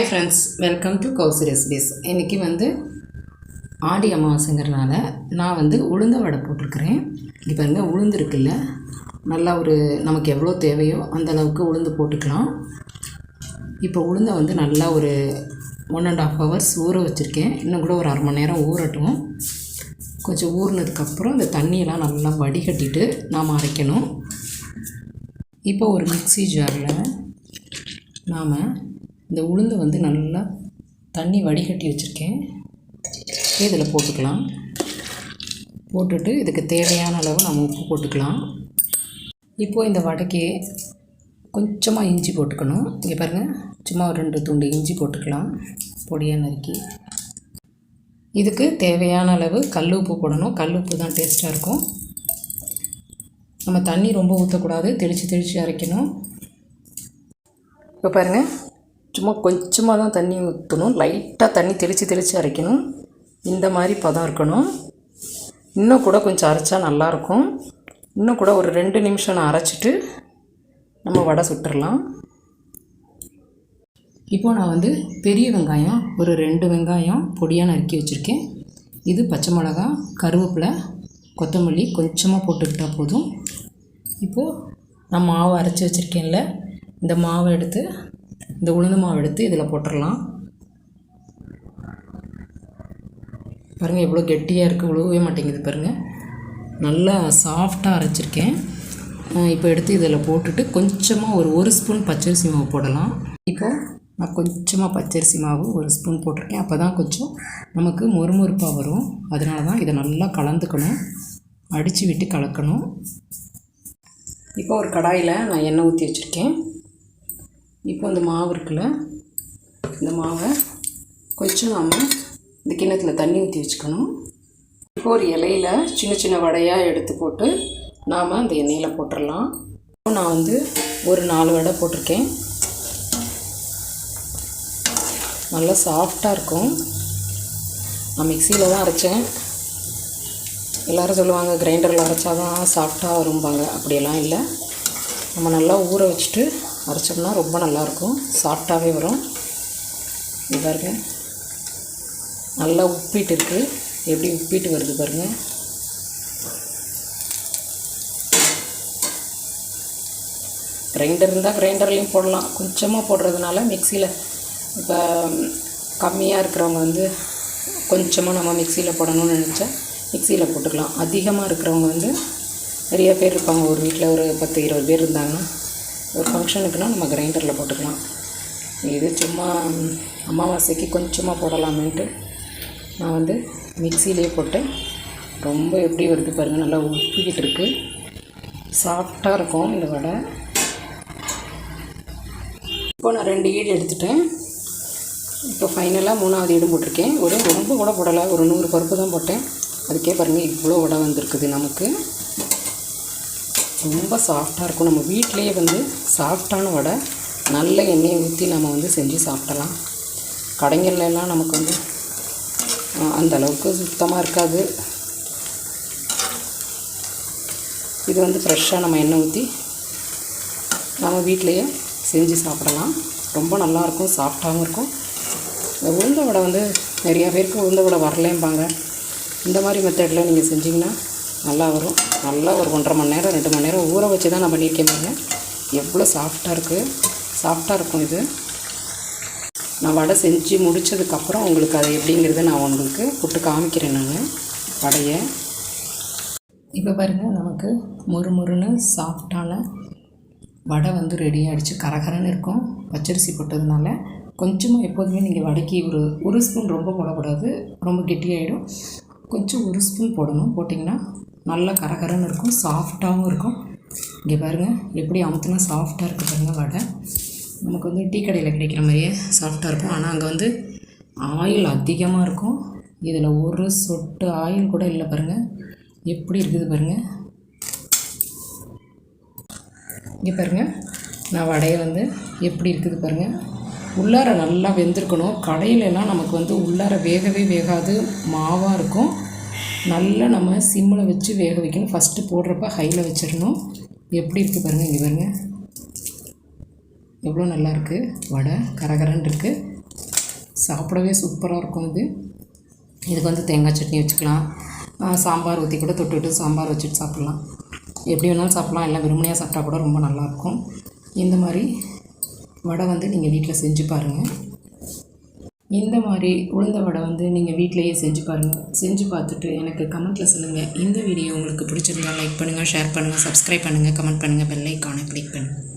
Hi friends welcome to Kousi recipes இன்றைக்கி வந்து ஆடி அமாவாசைங்கிறனால நான் வந்து உளுந்த வடை போட்டிருக்கிறேன். இப்போ பாருங்கள் உளுந்து இருக்குல்ல? நல்லா ஒரு நமக்கு எவ்வளோ தேவையோ அந்த அளவுக்கு உளுந்து போட்டுக்கலாம். இப்போ உளுந்தை வந்து நல்லா ஒரு ஒன் அண்ட் ஆஃப் ஹவர்ஸ் ஊற வச்சுருக்கேன். இன்னும் கூட ஒரு அரை மணி நேரம் ஊறட்டும். கொஞ்சம் ஊறினதுக்கப்புறம் இந்த தண்ணியெல்லாம் நல்லா வடிகட்டிட்டு நாம் அரைக்கணும். இப்போ ஒரு மிக்ஸி ஜாரில் நாம் இந்த உளுந்து வந்து நல்லா தண்ணி வடிகட்டி வச்சுருக்கேன். இதில் போட்டுக்கலாம். போட்டுட்டு இதுக்கு தேவையான அளவு நம்ம உப்பு போட்டுக்கலாம். இப்போது இந்த வடைக்கு கொஞ்சமாக இஞ்சி போட்டுக்கணும். இங்கே பாருங்கள் சும்மா ஒரு ரெண்டு துண்டு இஞ்சி போட்டுக்கலாம். பொடியாக நறுக்கி. இதுக்கு தேவையான அளவு கல் உப்பு போடணும். கல் உப்பு தான் டேஸ்ட்டாக இருக்கும். நம்ம தண்ணி ரொம்ப ஊற்றக்கூடாது தெளித்து தெளித்து அரைக்கணும். இப்போ பாருங்கள் சும்மா கொஞ்சமாக தான் தண்ணி ஊற்றணும் லைட்டாக தண்ணி தெளித்து தெளித்து அரைக்கணும். இந்த மாதிரி பதம் இருக்கணும். இன்னும் கூட கொஞ்சம் அரைச்சா நல்லாயிருக்கும் இன்னும் கூட ஒரு ரெண்டு நிமிஷம் நான் அரைச்சிட்டு நம்ம வடை சுட்டுடலாம் இப்போது நான் வந்து பெரிய வெங்காயம் ஒரு ரெண்டு வெங்காயம் பொடியாக நறுக்கி வச்சுருக்கேன். இது பச்சை மிளகா கருவேப்பிலை கொத்தமல்லி கொஞ்சமாக போட்டுக்கிட்டால் போதும். இப்போது நான் மாவு அரைச்சி வச்சுருக்கேன்ல இந்த மாவை எடுத்து இந்த உளுந்து மாவு எடுத்து இதில் போட்டுடலாம். பாருங்கள் எவ்வளோ கெட்டியாக இருக்குது உழுவவே மாட்டேங்குது பாருங்கள் நல்லா சாஃப்டாக அரைச்சிருக்கேன். இப்போ எடுத்து இதில் போட்டுட்டு கொஞ்சமாக ஒரு ஒரு ஸ்பூன் பச்சரிசி மாவு போடலாம். இப்போது நான் கொஞ்சமாக பச்சரிசி மாவு ஒரு ஸ்பூன் போட்டிருக்கேன். அப்போ தான் கொஞ்சம் நமக்கு மொறுமொறுப்பாக வரும். அதனால தான் இதை நல்லா கலந்துக்கணும். அடித்து விட்டு கலக்கணும். இப்போ ஒரு கடாயில் நான் எண்ணெய் ஊற்றி வச்சுருக்கேன். இப்போ இந்த மாவு இருக்குல்ல இந்த மாவை கொஞ்சம் நாம் இந்த கிண்ணத்தில் தண்ணி ஊற்றி வச்சுக்கணும். இப்போ ஒரு இலையில சின்ன சின்ன வடையாக எடுத்து போட்டு நாம் அந்த எண்ணெயில் போட்டுடலாம் இப்போ நான் வந்து ஒரு நாலு வடை போட்டிருக்கேன். நல்லா சாஃப்டாக இருக்கும். நான் மிக்சியில் தான் அரைச்சேன். எல்லோரும் சொல்லுவாங்க கிரைண்டரில் அரைச்சா தான் சாஃப்டாக வரும்பாங்க. அப்படியெல்லாம் இல்லை. நம்ம நல்லா ஊற வச்சுட்டு அரைச்சோம்னா ரொம்ப நல்லாயிருக்கும். சாஃப்டாகவே வரும். இது நல்லா உப்பிட்டு இருக்குது எப்படி உப்பிட்டு வருது பாருங்கள் கிரைண்டர் இருந்தால் கிரைண்டர்லேயும் போடலாம். கொஞ்சமாக போடுறதுனால மிக்சியில் இப்போ கம்மியாக இருக்கிறவங்க வந்து கொஞ்சமாக நம்ம மிக்சியில் போடணும்னு நினச்சா மிக்சியில் போட்டுக்கலாம். அதிகமாக இருக்கிறவங்க வந்து நிறைய பேர் இருப்பாங்க. ஒரு வீட்டில் ஒரு பத்து இருபது பேர் இருந்தாங்கன்னா ஒரு ஃபங்க்ஷனுக்குன்னா நம்ம கிரைண்டரில் போட்டுக்கலாம். இது சும்மா அமாவாசைக்கு கொஞ்சமாக போடலாமேன்ட்டு நான் வந்து மிக்சிலேயே போட்டேன். ரொம்ப எப்படி வருது பாருங்கள் நல்லா உப்பிக்கிட்டு இருக்குது சாஃப்டாக இருக்கும் இந்த வடை. இப்போ நான் ரெண்டு ஈடு எடுத்துட்டேன். இப்போ ஃபைனலாக மூணாவது ஈடும் போட்டிருக்கேன். ஒரு ரொம்ப கூட போடலை ஒரு நூறு பருப்பு தான் போட்டேன். அதுக்கே பாருங்கள் இவ்வளோ வடை வந்திருக்குது நமக்கு. ரொம்ப சாஃப்டாக இருக்கும். நம்ம வீட்டிலேயே வந்து சாஃப்டான வடை நல்ல எண்ணெயை ஊற்றி நம்ம வந்து செஞ்சு சாப்பிடலாம். கடைங்கள்லாம் நமக்கு வந்து அந்த அளவுக்கு சுத்தமாக இருக்காது. இது வந்து ஃப்ரெஷ்ஷாக நம்ம எண்ணெய் ஊற்றி நம்ம வீட்டிலையே செஞ்சு சாப்பிடலாம். ரொம்ப நல்லாயிருக்கும் சாஃப்டாகவும் இருக்கும். இந்த உளுந்த வடை வந்து நிறையா பேருக்கு உளுந்த வடை வரலேம்பாங்க. இந்த மாதிரி மெத்தடில் நீங்கள் செஞ்சிங்கன்னா நல்லா வரும். நல்லா ஒரு ஒன்றரை மணி நேரம் ரெண்டு மணி நேரம் ஊற வச்சு தான் நான் பண்ணியிருக்கேன் பாருங்க எவ்வளோ சாஃப்டாக இருக்குது சாஃப்டாக இருக்கும் இது. நான் வடை செஞ்சு முடித்ததுக்கப்புறம் உங்களுக்கு அது எப்படிங்கிறத நான் உங்களுக்கு புட்டு காமிக்கிறேன் நான். வடையை. இப்போ பாருங்கள் நமக்கு மொறு மொறுன்னு சாஃப்டான வடை வந்து ரெடி ஆகிடுச்சு கரகரன்னு இருக்கும். பச்சரிசி போட்டதுனால கொஞ்சமாக எப்போதுமே நீங்கள் வடைக்கு ஒரு ஒரு ஸ்பூன் ரொம்ப போடக்கூடாது. ரொம்ப கெட்டியாகிடும் கொஞ்சம் ஒரு ஸ்பூன் போடணும். போட்டிங்கன்னா நல்லா கரகரன்னு இருக்கும் சாஃப்டாகவும் இருக்கும். இங்கே பாருங்கள் எப்படி அமுத்துனா சாஃப்டாக இருக்குது பாருங்கள் வடை. நமக்கு வந்து டீ கடையில் கிடைக்கிற மாதிரியே சாஃப்டாக இருக்கும். ஆனால் அங்கே வந்து ஆயில் அதிகமாக இருக்கும். இதில் ஒரு சொட்டு ஆயில் கூட இல்லை பாருங்கள் எப்படி இருக்குது பாருங்கள் இங்கே பாருங்கள் நான் வடையை வந்து எப்படி இருக்குது பாருங்கள் உள்ளார நல்லா வெந்திருக்கணும். கடையிலலாம் நமக்கு வந்து உள்ளார வேகவே வேகாது. மாவாக இருக்கும். நல்லா நம்ம சிம்மில் வச்சு வேக வைக்கணும். ஃபஸ்ட்டு போடுறப்ப ஹையில் வச்சிடணும். எப்படி இருக்குது பாருங்கள் இங்கே பாருங்கள் எவ்வளோ நல்லாயிருக்கு வடை கரகரன்னு இருக்குது சாப்பிடவே சூப்பராக இருக்கும் இது. இதுக்கு வந்து தேங்காய் சட்னி வச்சுக்கலாம். சாம்பார் ஊற்றி கூட தொட்டுவிட்டு சாம்பார் வச்சுட்டு சாப்பிட்லாம். எப்படி வேணாலும் சாப்பிட்லாம். எல்லாம் வெறுமனையாக சாப்பிட்டா கூட ரொம்ப நல்லாயிருக்கும் இந்த மாதிரி வடை வந்து நீங்கள் வீட்டில் செஞ்சு பாருங்கள் இந்த மாதிரி உளுந்த வடை வந்து நீங்கள் வீட்டிலையே செஞ்சு பாருங்கள் செஞ்சு பார்த்துட்டு எனக்கு கமெண்ட்டில் சொல்லுங்கள் இந்த வீடியோ உங்களுக்கு பிடிச்சிருந்தா லைக் பண்ணுங்கள் ஷேர் பண்ணுங்கள் சப்ஸ்கிரைப் பண்ணுங்கள் கமெண்ட் பண்ணுங்கள் பெல் ஐக்கானை கிளிக் பண்ணுங்கள்